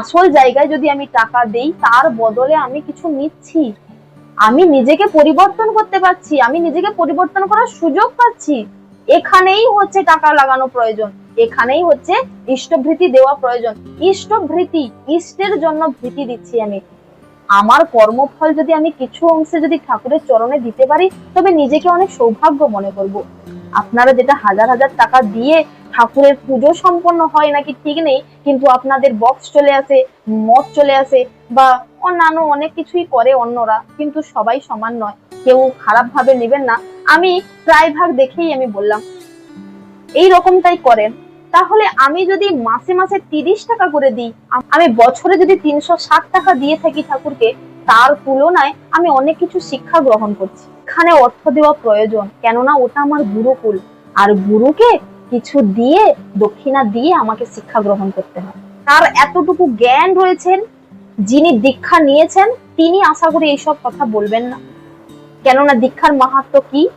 আসল জায়গায় যদি আমি টাকা দেই, তার বদলে আমি কিছু নিচ্ছি। আমি নিজেকে পরিবর্তন করতে পারছি, আমি নিজেকে পরিবর্তন করার সুযোগ পাচ্ছি। এখানেই হচ্ছে টাকা লাগানো প্রয়োজন, এখানেই হচ্ছে ইষ্টভৃতি দেওয়া প্রয়োজন। ইষ্টভৃতি, ইষ্টের জন্য ভীতি দিচ্ছি আমি। আমার কর্মফল যদি আমি কিছু অংশে যদি ঠাকুরের চরণে দিতে পারি, তবে নিজেকে অনেক সৌভাগ্য মনে করব। আপনারা যেটা হাজার হাজার টাকা দিয়ে ঠাকুরের পুজো সম্পন্ন হয় নাকি ঠিক নেই, কিন্তু আপনাদের বক্স চলে আসে মদ চলে আসে, বা অন্যান্য অনেক কিছুই করে অন্যরা, কিন্তু সবাই সমান নয়। কেউ খারাপ ভাবে নেবেন না। আমি প্রায় ভাগ দেখেই আমি বললাম, এই রকমটাই করেন। তাহলে আমি যদি মাসে মাসে তিরিশ টাকা করে দিই, আমি বছরে যদি তিনশো ষাট টাকা দিয়ে থাকি ঠাকুরকে, তার তুলনায় আমি অনেক কিছু শিক্ষা গ্রহণ করছি। এখানে অর্থ দেওয়া প্রয়োজন, কেননা ওটা আমার গুরুকুল। আর গুরুকে কিছু দিয়ে, দক্ষিণা দিয়ে আমাকে শিক্ষা গ্রহণ করতে হয়। তার এতটুকু জ্ঞান রয়েছেন, যিনি দীক্ষা নিয়েছেন, তিনি আশা করি এইসব কথা বলবেন না। কেননা দীক্ষার মাহাত্ম কি?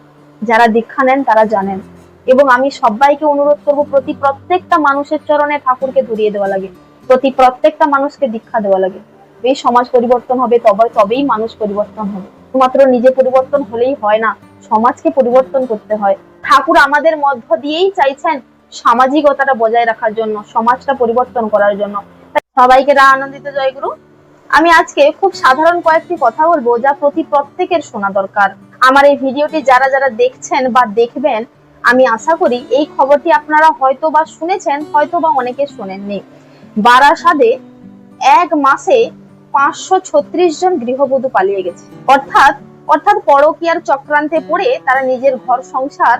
যারা দীক্ষা নেন, তারা জানেন। এবং আমি সবাইকে অনুরোধ করব, প্রতি প্রত্যেকটা মানুষের চরণে ঠাকুরকে ধরিয়ে দেওয়া লাগে। প্রতি প্রত্যেকটা মানুষকে দীক্ষা দেওয়া লাগে। এই সমাজ পরিবর্তন হবে, তবে, তবেই মানুষ পরিবর্তন হবে। শুধুমাত্র নিজে পরিবর্তন হলেই হয় না, সমাজকে পরিবর্তন করতে হয়। ঠাকুর আমাদের মধ্য দিয়েই চাইছেন সামাজিকতাটা বজায় রাখার জন্য, সমাজটা পরিবর্তন করার জন্য। সবাইকে রা আনন্দিত জয়গুরু আমি আজকে খুব সাধারণ কয়েকটি কথা বলব যা প্রতি প্রত্যেকের শোনা দরকার। আমার এই ভিডিওটি যারা যারা দেখছেন বা দেখবেন, আমি আশা করি এই খবরটি আপনারা হয়তো বা শুনেছেন হয়তো বা অনেকে শোনেননি। বারাসাদে এক মাসে পাঁচশো ছত্রিশ জন গৃহবধূ পালিয়ে গেছে। অর্থাৎ অর্থাৎ পরকীয়ার চক্রান্তে পড়ে তারা নিজের ঘর সংসার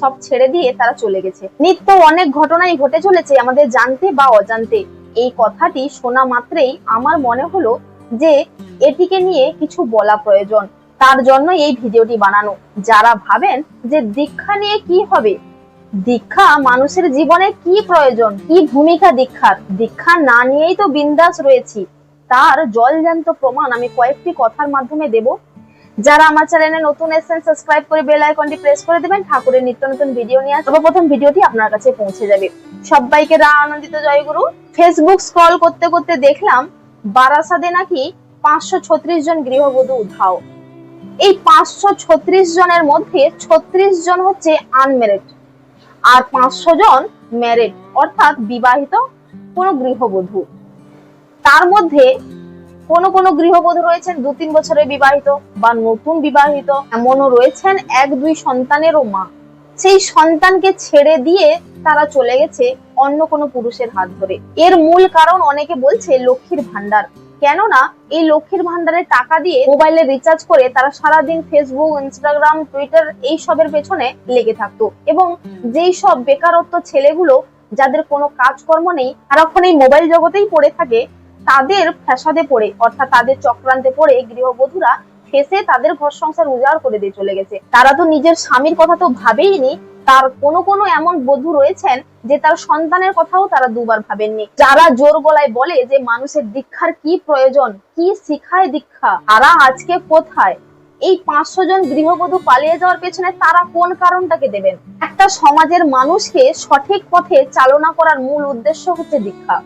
সব ছেড়ে দিয়ে তারা চলে গেছে। নিত্য অনেক ঘটনাই ঘটে চলেছে আমাদের জানতে বা অজান্তে। এই কথাটি শোনা মাত্রেই আমার মনে হলো যে এটিকে নিয়ে কিছু বলা প্রয়োজন। তার জন্য এই ভিডিওটি বানানো। যারা ভাবেন যে দীক্ষা নিয়ে কি হবে? দীক্ষা মানুষের জীবনে কি প্রয়োজন? কি ভূমিকা দীক্ষার? দীক্ষা না নিয়েই তো বিন্দাস রয়েছি। তার জলজান্ত প্রমাণ আমি কয়েকটি কথার মাধ্যমে দেব। যারা আমার চ্যানেলে নতুন এসেছেন সাবস্ক্রাইব করে বেল আইকনটি প্রেস করে দেবেন, ঠাকুরের নিত্য নতুন ভিডিও নিয়ে আসব। প্রথম ভিডিওটি আপনার কাছে পৌঁছে যাবে। সবাইকে রা আনন্দিত জয়গুরু ফেসবুক স্ক্রল করতে করতে দেখলাম বারাসাদে নাকি পাঁচশো ছত্রিশ জন গৃহবধূ উধাও। এই পাঁচশো ছত্রিশ জনের মধ্যে ছত্রিশ জন হচ্ছে আনমেরিড আর পাঁচশো জন ম্যারিড অর্থাৎ বিবাহিত কোনো গৃহবধূ। তার মধ্যে কোন কোন গৃহবধূ রয়েছেন, দু তিন বছরে বিবাহিত বা নতুন বিবাহিত, এমনও রয়েছেন এক, দুই সন্তানেরও মা। সেই সন্তানকে ছেড়ে দিয়ে তারা চলে গেছে অন্য কোনো পুরুষের হাত ধরে। এর মূল কারণ অনেকে বলছে লক্ষ্মীর ভান্ডার কেননা এই লক্ষ্মীর ভান্ডারের টাকা দিয়ে মোবাইলে রিচার্জ করে তারা সারাদিন ফেসবুক, ইনস্টাগ্রাম, টুইটার এই সবের পেছনে লেগে থাকতো। এবং যেই সব বেকারত্ব ছেলেগুলো যাদের কোনো কাজকর্ম নেই সারাক্ষণ এই মোবাইল জগতেই পড়ে থাকে। তাদের ফ্যাসাদে পড়ে, অর্থাৎ তাদের চক্রান্তে পড়ে গৃহবধূরা ফেসে তাদের ঘর সংসার উজাড় করে দিয়ে চলে গেছে। তারা তো নিজের স্বামীর কথা তো ভাবেইনি, তার কোন কোনো এমন বধূ রয়েছেন যে তার সন্তানের কথাও তারা দুবার ভাবেননি। যারা জোর গলায় বলে যে মানুষের দীক্ষার কি প্রয়োজন, কি শিখায় দীক্ষা, তারা আজকে কোথায়? এই পাঁচশো জন গৃহবধূ পালিয়ে যাওয়ার পেছনে তারা কোন কারণটাকে দেবেন? একটা সমাজের মানুষকে সঠিক পথে চালনা করার মূল উদ্দেশ্য হচ্ছে দীক্ষা।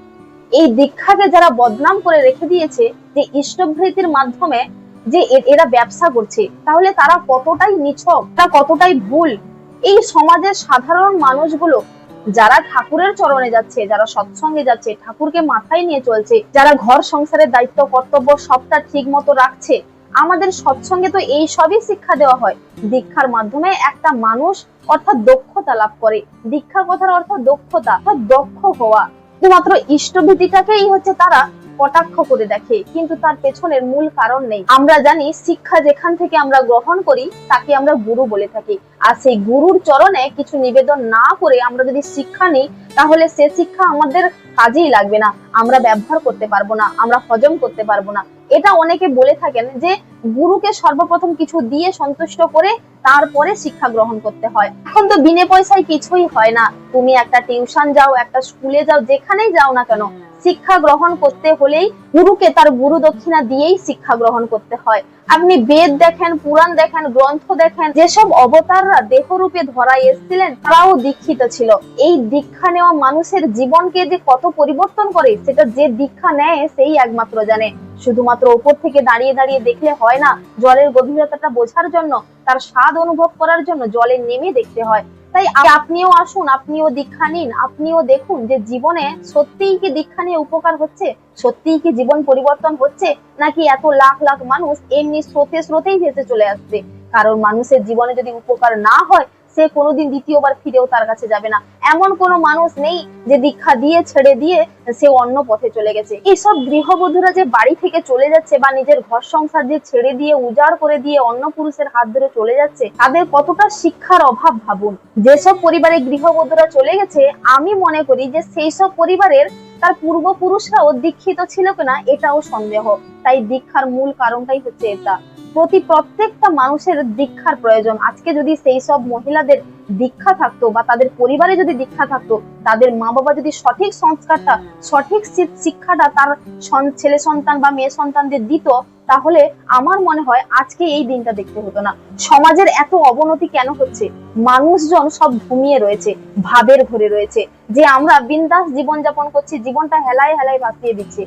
এই দীক্ষাকে যারা বদনাম করে রেখে দিয়েছে, যে ইষ্টভৃতির মাধ্যমে যে এরা ব্যবসা করছে, তাহলে তারা কতটাই নিছক, তারা কতটাই ভুল? এই সমাজের সাধারণ মানুষগুলো যারা ঠাকুরের চরণে যাচ্ছে, যারা সৎসঙ্গে যাচ্ছে, ঠাকুরকে মাথায় নিয়ে চলছে, যারা ঘর সংসারের দায়িত্ব, কর্তব্য সবটা ঠিক মতো রাখছে, আমাদের সৎসঙ্গে তো এই সবই শিক্ষা দেওয়া হয়। দীক্ষার মাধ্যমে একটা মানুষ অর্থাৎ দক্ষতা লাভ করে। দীক্ষা কথার অর্থ দক্ষতা, অর্থাৎ দক্ষ হওয়া। শুধুমাত্র ইষ্টভীতিটাকেই হচ্ছে তারা কটাক্ষ করে দেখে, কিন্তু তার পেছনের মূল কারণ নেই। আমরা জানি শিক্ষা যেখান থেকে আমরা গ্রহণ করি, তাকে আমরা গুরু বলে থাকি। আর সেই গুরুর চরণে কিছু নিবেদন না করে আমরা যদি শিক্ষা নিই, তাহলে সে শিক্ষা আমাদের কাজেই লাগবে না। আমরা ব্যবহার করতে পারব না, আমরা হজম করতে পারব না। এটা অনেকে বলে থাকেন যে গুরুকে সর্বপ্রথম কিছু দিয়ে সন্তুষ্ট করে তারপরে শিক্ষা গ্রহণ করতে হয়। এখন তো বিনে পয়সায় কিছুই হয় না। তুমি একটা টিউশন যাও একটা স্কুলে যাও যেখানেই যাও না কেন শিক্ষা গ্রহণ করতে হলেই গুরুকে তার গুরু দক্ষিণা দিয়েই শিক্ষা গ্রহণ করতে হয়। আপনি বেদ দেখেন পুরাণ দেখেন গ্রন্থ দেখেন যেসব অবতাররা দেহরূপে ধরা এসেছিলেন তারাও দীক্ষিত ছিল। এই দীক্ষা নেওয়া মানুষের জীবনকে যে কত পরিবর্তন করে সেটা যে দীক্ষা নেয় সেই একমাত্র জানে। শুধুমাত্র উপর থেকে দাঁড়িয়ে দাঁড়িয়ে দেখলে হয় না, জলের গভীরতাটা বোঝার জন্য, তার স্বাদ অনুভব করার জন্য জলে নেমে দেখতে হয়। তাই আপনিও আসুন, আপনিও দীক্ষা নিন, আপনিও দেখুন যে জীবনে সত্যিই কি দীক্ষা নিয়ে উপকার হচ্ছে, সত্যিই কি জীবন পরিবর্তন হচ্ছে, নাকি এত লাখ লাখ মানুষ এমনি স্রোতে স্রোতেই ভেসে চলে আসছে কারণ মানুষের জীবনে যদি উপকার না হয় সে কোনোদিন দ্বিতীয়বার ফিরেও তার কাছে যাবে না। এমন কোনো মানুষ নেই যে দীক্ষা দিয়ে, ছেড়ে দিয়ে সে অন্য পথে চলে গেছে। এইসব গৃহবধূরা যে বাড়ি থেকে চলে যাচ্ছে বা নিজের ঘর সংসার যে ছেড়ে দিয়ে, উজাড় করে দিয়ে অন্য পুরুষের হাত ধরে চলে যাচ্ছে, তাদের কতটা শিক্ষার অভাব ভাবুন। যেসব পরিবারে গৃহবধূরা চলে গেছে, আমি মনে করি যে সেই সব পরিবারের তার পূর্বপুরুষরাও দীক্ষিত ছিল কিনা এটাও সন্দেহ। তাই দীক্ষার মূল কারণটাই হচ্ছে এটা। প্রতি প্রত্যেকটা মানুষের দীক্ষার প্রয়োজন। আজকে যদি সেই সব মহিলাদের দীক্ষা থাকতো বা তাদের পরিবারে যদি দীক্ষা থাকতো, তাদের মা বাবা যদি সঠিক সংস্কারটা, সঠিক শিক্ষাটা তার ছেলে সন্তান বা মেয়ে সন্তানদের দিত, তাহলে আমার মনে হয় আজকে এই দিনটা দেখতে হতো না। সমাজের এত অবনতি কেন হচ্ছে? মানুষজন সব ঘুমিয়ে রয়েছে, ভাবের ঘরে রয়েছে। যে আমরা বিন্দাস জীবন যাপন করছি, জীবনটা হেলায় হেলায় ভাসিয়ে দিচ্ছে।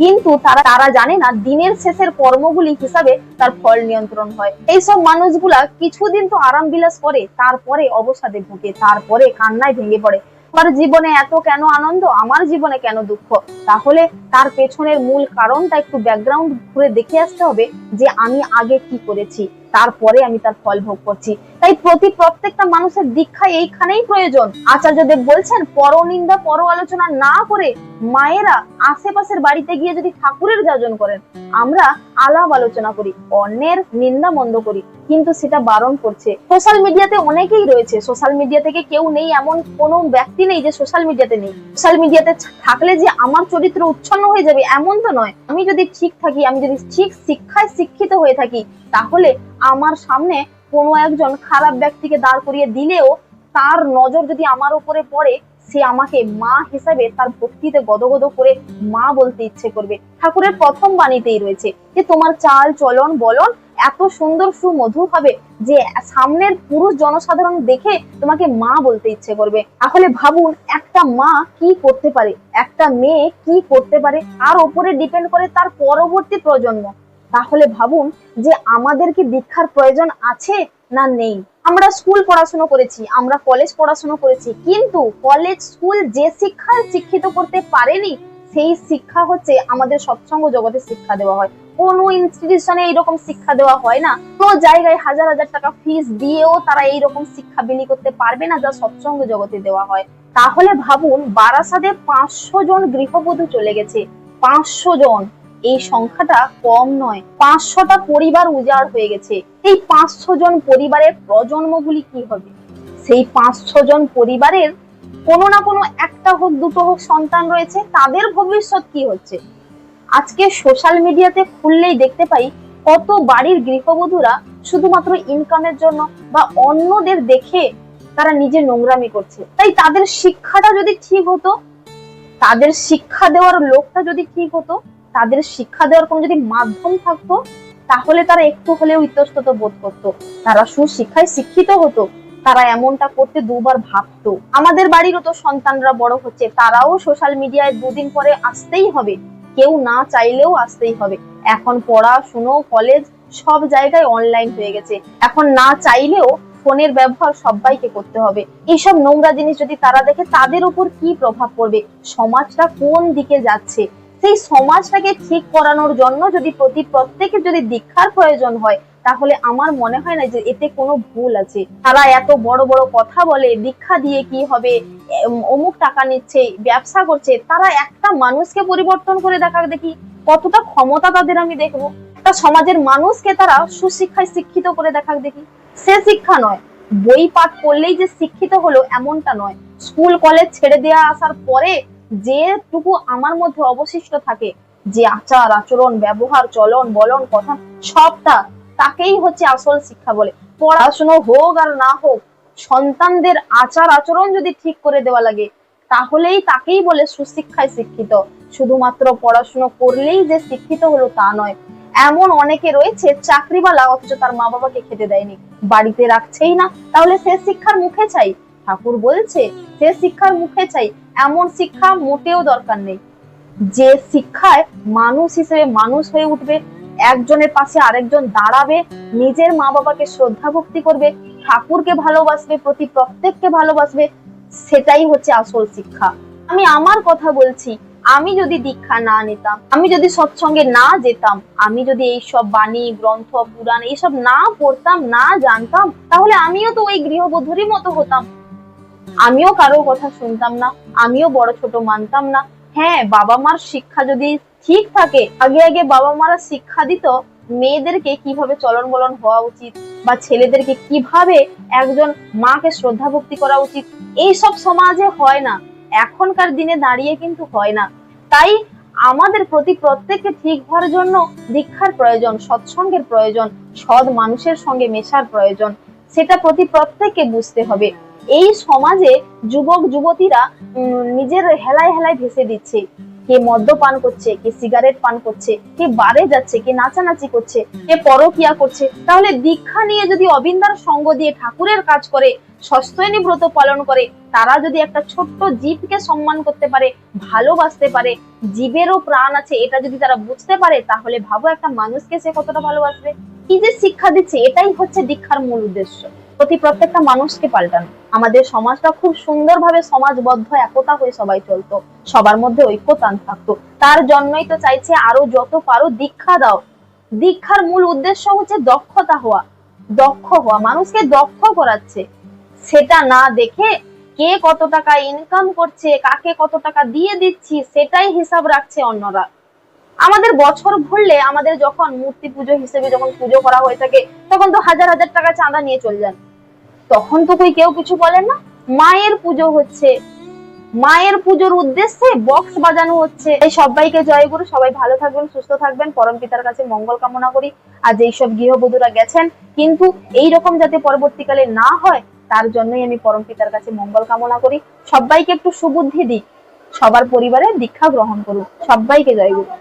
কিন্তু তারা তারা জানে না দিনের শেষের কর্মগুলি হিসাবে তার ফল নিয়ন্ত্রণ হয়। এইসব মানুষগুলা কিছুদিন তো আরাম বিলাস করে, তারপরে অবসাদে ভুগে, তারপরে কান্নায় ভেঙে পড়ে। আমার জীবনে এত কেন আনন্দ, আমার জীবনে কেন দুঃখ? তাহলে তার পেছনের মূল কারণটা একটু ব্যাকগ্রাউন্ড ঘুরে দেখে আসতে হবে যে আমি আগে কি করেছি, তারপরে আমি তার ফল ভোগ করছি। তাই প্রতি প্রত্যেকটা মানুষের দীক্ষা এইখানেই প্রয়োজন। আচার্যদেব বলছেন, পরনিন্দা পর আলোচনা না করে মায়েরা আশেপাশের বাড়িতে গিয়ে যদি ঠাকুরের যাজন করেন, আমরা আলাপ আলোচনা করি, অন্যের নিন্দা মন্দ করি, কিন্তু সেটা বারণ করছে। সোশ্যাল মিডিয়াতে অনেকেই রয়েছে, সোশ্যাল মিডিয়া থেকে কেউ নেই, এমন কোনো ব্যক্তি নেই যে সোশ্যাল মিডিয়াতে নেই। সোশ্যাল মিডিয়াতে থাকলে যে আমার চরিত্র উচ্ছন্ন হয়ে যাবে, এমন তো নয়। আমি যদি ঠিক থাকি, আমি যদি ঠিক শিক্ষায় শিক্ষিত হয়ে থাকি, তাহলে আমার সামনে কোনো একজন খারাপ ব্যক্তিকে দাঁড় করিয়ে দিলেও তার নজর যদি আমার উপরে পড়ে, সে আমাকে মা হিসাবে তার ভক্তিতে গদগদ করে মা বলতে ইচ্ছে করবে। ঠাকুরের প্রথম বাণীতেই রয়েছে যে, তোমার চাল চলন বলন, এত সুন্দর সুমধুর হবে যে সামনের পুরুষ জনসাধারণ দেখে তোমাকে মা বলতে ইচ্ছে করবে। তাহলে ভাবুন, একটা মা কি করতে পারে? একটা মেয়ে কি করতে পারে? আর ওপরে ডিপেন্ড করে তার পরবর্তী প্রজন্ম। তাহলে ভাবুন যে আমাদের কি দীক্ষার প্রয়োজন আছে না নেই? আমরা স্কুল পড়াশোনা করেছি, আমরা কলেজ পড়াশোনা করেছি, কিন্তু কলেজ স্কুল যে শিক্ষায় শিক্ষিত করতে পারেনি, সেই শিক্ষা হচ্ছে আমাদের সৎসঙ্গ জগতে শিক্ষা দেওয়া হয়। কোনো ইনস্টিটিউশনে এইরকম শিক্ষা দেওয়া হয় না। কোনো জায়গায় হাজার হাজার টাকা ফিস দিয়েও তারা এইরকম শিক্ষা বিলি করতে পারবে না যা সৎসঙ্গ জগতে দেওয়া হয়। তাহলে ভাবুন, বারাসাতে পাঁচশো জন গৃহবধূ চলে গেছে। পাঁচশো জন। এই সংখ্যাটা কম নয়। পাঁচশোটা পরিবার উজাড় হয়ে গেছে। এই পাঁচশো জন পরিবারের প্রজন্মগুলি কি হবে? সেই পাঁচশো জন পরিবারের কোনো না কোনো একটা হোক, দুটো হোক সন্তান রয়েছে, তাদের ভবিষ্যৎ কি হচ্ছে? আজকে সোশ্যাল মিডিয়াতে খুললেই দেখতে পাই, কত বাড়ির গৃহবধূরা শুধুমাত্র ইনকামের জন্য বা অন্যদের দেখে তারা নিজে নোংরামি করছে। তাই তাদের শিক্ষাটা যদি ঠিক হতো, তাদের শিক্ষা দেওয়ার লোকটা যদি ঠিক হতো তাদের শিক্ষা দেওয়ার কোনো যদি মাধ্যম থাকতো, তাহলে তারা একটু হলেও ইতস্তত বোধ করতো। তারা সুশিক্ষায় শিক্ষিত হতো, তারা এমনটা করতে দুবার ভাবতো। আমাদের বাড়িরও তো সন্তানরা বড় হচ্ছে, তারাও সোশ্যাল মিডিয়ায় দুদিন পরে আসতেই হবে। কেউ না চাইলেও আসতেই হবে। এখন পড়াশুনো কলেজ সব জায়গায় অনলাইন হয়ে গেছে। এখন না চাইলেও ফোনের ব্যবহার সবাইকে করতে হবে। এইসব নোংরা জিনিস যদি তারা দেখে, তাদের উপর কি প্রভাব পড়বে? সমাজটা কোন দিকে যাচ্ছে? সেই সমাজটাকে ঠিক করানোর জন্য যদি প্রতি প্রত্যেকের যদি দীক্ষার প্রয়োজন হয়, তাহলে আমার মনে হয় না যে এতে কোনো ভুল আছে। তারা এত বড় বড় কথা বলে, দীক্ষা দিয়ে কি হবে অমুক টাকা নিচ্ছে, ব্যবসা করছে, তারা একটা মানুষকে পরিবর্তন করে দেখা দেখি, কতটা ক্ষমতা তাদের আমি দেখব। একটা সমাজের মানুষকে তারা সুশিক্ষায় শিক্ষিত করে দেখা দেখি। সে শিক্ষা নয়। বই পাঠ করলেই যে শিক্ষিত হলো, এমনটা নয়। স্কুল, কলেজ ছেড়ে দেওয়া আসার পরে যেটুকু আমার মধ্যে অবশিষ্ট থাকে, যে আচার, আচরণ, ব্যবহার, চলন, বলন, কথা, সবটা তাকেই হচ্ছে আসল শিক্ষা বলে। পড়াশুনো হোক আর না হোক, সন্তানদের আচার, আচরণ যদি ঠিক করে দেওয়া লাগে, তাহলেই তাকেই বলে সুশিক্ষায় শিক্ষিত। শুধুমাত্র পড়াশুনো করলেই যে শিক্ষিত হলো তা নয়। এমন অনেকে রয়েছে, চাকরিওয়ালা, অথচ তার মা বাবাকে খেতে দেয়নি। বাড়িতে রাখছেই না, তাহলে সে শিক্ষার মুখে চাই। ঠাকুর বলছে, সে শিক্ষার মুখে চাই, এমন শিক্ষা মোটেও দরকার নেই। যে শিক্ষায় মানুষ হিসেবে মানুষ হয়ে উঠবে, একজনের পাশে আরেকজন দাঁড়াবে, নিজের মা বাবাকে শ্রদ্ধা ভক্তি করবে, ঠাকুরকে ভালোবাসবে, প্রতি প্রত্যেককে ভালোবাসবে, সেটাই হচ্ছে আসল শিক্ষা। আমি আমার কথা বলছি, আমি যদি দীক্ষা না নিতাম, আমি যদি সৎসঙ্গে না যেতাম, আমি যদি এই সব বাণী, গ্রন্থ, পুরাণ এইসব না পড়তাম, না জানতাম, তাহলে আমিও তো ওই গৃহবধূরই মতো হতাম। আমিও কারও কথা শুনতাম না, আমিও বড় ছোট মানতাম না। হ্যাঁ বাবা মার শিক্ষা যদি ঠিক থাকে, আগে আগে বাবা মারা শিক্ষা দিত মেয়েদেরকে কীভাবে চলন বলন হওয়া উচিত বা ছেলেদেরকে কীভাবে একজন মাকে শ্রদ্ধা ভক্তি করা উচিত এই সব সমাজে হয় না। এখনকার দিনে দাঁড়িয়ে কিন্তু হয় না। তাই আমাদের প্রতি প্রত্যেককে ঠিক হওয়ার জন্য দীক্ষার প্রয়োজন, সৎসঙ্গের প্রয়োজন, সৎ মানুষের সঙ্গে মেশার প্রয়োজন, সেটা প্রতি প্রত্যেককে বুঝতে হবে। এই সমাজে যুবক, যুবতীরা নিজের হেলায় হেলায় ভেসে দিচ্ছে। কে মদ্যপান করছে, কে সিগারেট পান করছে, কে বারে যাচ্ছে, কে নাচানাচি করছে, কে পরকিয়া করছে। তাহলে দীক্ষা নিয়ে যদি অবিন্দার সঙ্গ দিয়ে ঠাকুরের কাজ করে সস্তয়নী ব্রত পালন করে, তারা যদি একটা ছোট্ট জীবকে সম্মান করতে পারে, ভালোবাসতে পারে, জীবেরও প্রাণ আছে, এটা যদি তারা বুঝতে পারে, তাহলে ভাবো একটা মানুষকে সে কতটা ভালোবাসবে। কি যে শিক্ষা দিচ্ছে, এটাই হচ্ছে দীক্ষার মূল উদ্দেশ্য। প্রতি প্রত্যেকটা মানুষকে পাল্টানো। আমাদের সমাজটা খুব সুন্দরভাবে সমাজবদ্ধ, একতা হয়ে সবাই চলতো। সবার মধ্যে ঐক্যতান থাকতো। তার জন্যই তো চাইছে আরও যত পারো দীক্ষা দাও। দীক্ষার মূল উদ্দেশ্য হচ্ছে দক্ষতা হওয়া। দক্ষ হওয়া। মানুষকে দক্ষ করাচ্ছে। সেটা না দেখে কে কত টাকা ইনকাম করছে, কাকে কত টাকা দিয়ে দিচ্ছি, সেটাই হিসাব রাখছে অন্যরা। আমাদের বছর ভরলে আমাদের যখন মূর্তি পুজো হিসেবে যখন পুজো করা হয়ে থাকে, তখন তো হাজার হাজার টাকা চাঁদা নিয়ে চলে যান। তখন তো কেউ কিছু বলেন না। মায়ের পুজো হচ্ছে। মায়ের পুজোর উদ্দেশ্যে বক্স বাজানো হচ্ছে। এই সবাইকে জয় গুরু, সবাই ভালো থাকবেন, সুস্থ থাকবেন। পরম পিতার কাছে মঙ্গল কামনা করি। আর সব গৃহবধূরা গেছেন। কিন্তু এই রকম যাতে পরবর্তীকালে না হয়, তার জন্যই আমি পরম পিতার কাছে মঙ্গল কামনা করি। সবাইকে একটু সুবুদ্ধি দিই সবার পরিবারে দীক্ষা গ্রহণ করুক। সবাইকে জয় গুরু।